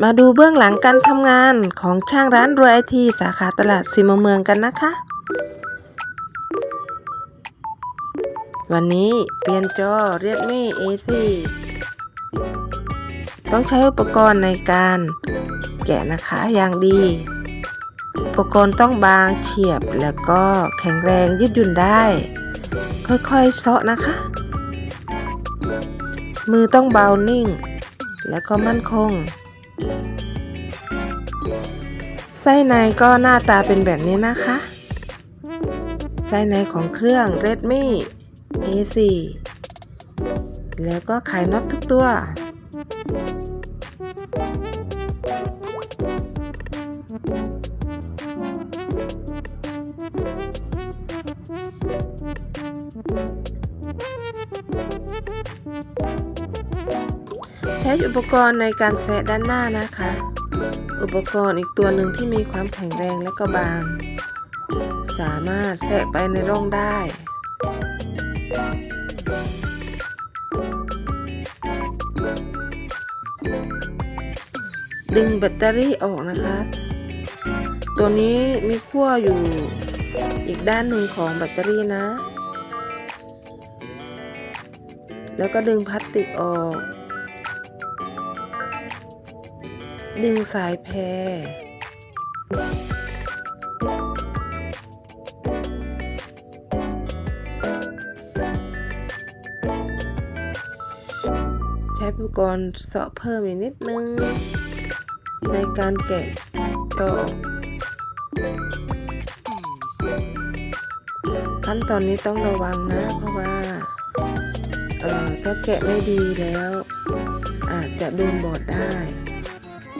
มาดูเบื้องหลังการทำงานของช่างร้านรวยไอทีสาขาตลาดสีมเมืองกันนะคะ วันนี้เปลี่ยนจอ Redmi A4 ต้องใช้อุปกรณ์ในการแกะนะคะอย่างดี อุปกรณ์ต้องบางเฉียบแล้วก็แข็งแรงยืดหยุ่นได้ ค่อยๆเซาะนะคะ มือต้องเบานิ่ง แล้วก็มั่นคง ไส้ในก็หน้าตาเป็นแบบนี้นะคะ ไส้ในของเครื่อง Redmi A4 แล้วก็ขายน็อตทุกตัว ใช้อุปกรณ์ในการแสะด้านหน้านะคะ อุปกรณ์อีกตัวหนึ่งที่มีความแข็งแรงและก็บาง สามารถแสะไปในร่องได้ดึงแบตเตอรี่ออกนะคะ ตัวนี้มีขั้วอยู่อีกด้านหนึ่งของแบตเตอรี่นะ แล้วก็ดึงพลาสติกออก ดึงสายแพรใช้อุปกรณ์เสาะเพิ่มอีกนิดนึง ในการแกะจอขั้นตอนนี้ต้องระวังนะ เพราะว่าเออถ้าแกะไม่ดีแล้ว อาจจะโดนบอดได้ ก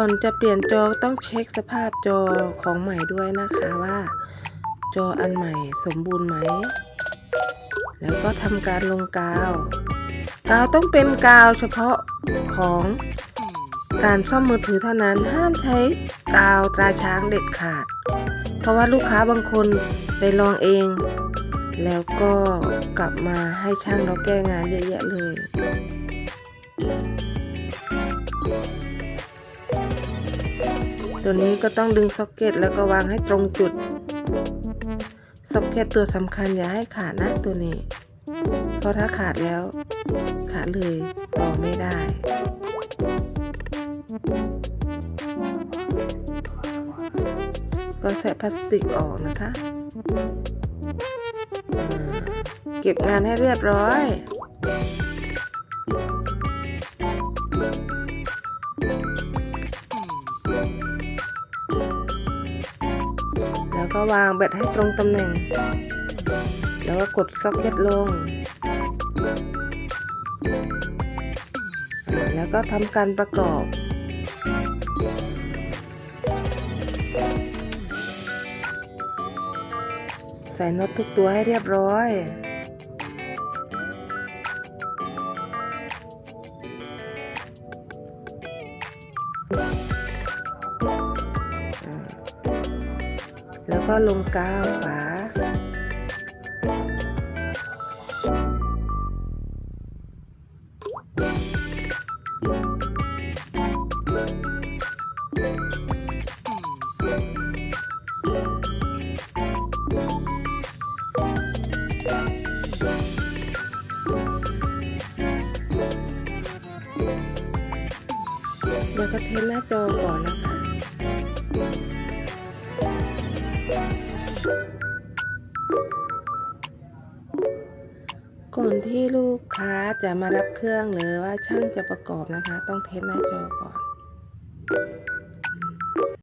่อนจะเปลี่ยนจอต้องเช็คสภาพจอของใหม่ด้วยนะคะว่า จออันใหม่สมบูรณ์ไหม แล้วก็ทำการลงกาว กาวต้องเป็นกาวเฉพาะของการซ่อมมือถือเท่านั้นห้ามใช้กาวตราช้างเด็ดขาด เพราะว่าลูกค้าบางคนไปลองเอง แล้วก็กลับมาให้ช่างเราแก้งานเยอะแยะเลยตัวนี้ก็ต้องดึงซ็อกเก็ตแล้วก็วางให้ตรงจุด ซ็อกเก็ตตัวสำคัญอย่าให้ขาดนะตัวนี้ เพราะถ้าขาดแล้ว ขาดเลยต่อไม่ได้ก็แสะพลาสติกออกนะคะอ่าเก็บงานให้เรียบร้อย ก็วางแบตให้ตรงตำแหน่ง แล้วก็กดซ็อกเก็ตลง แล้วก็ทำการประกอบใส่น็อตทุกตัวให้เรียบร้อย แล้วก็ลงกาวฝา แล้วก็เทหน้าจอก่อนนะคะ ก่อนที่ลูกค้าจะมารับเครื่องหรือว่าช่างจะประกอบนะคะ ต้องเทสหน้าจอก่อน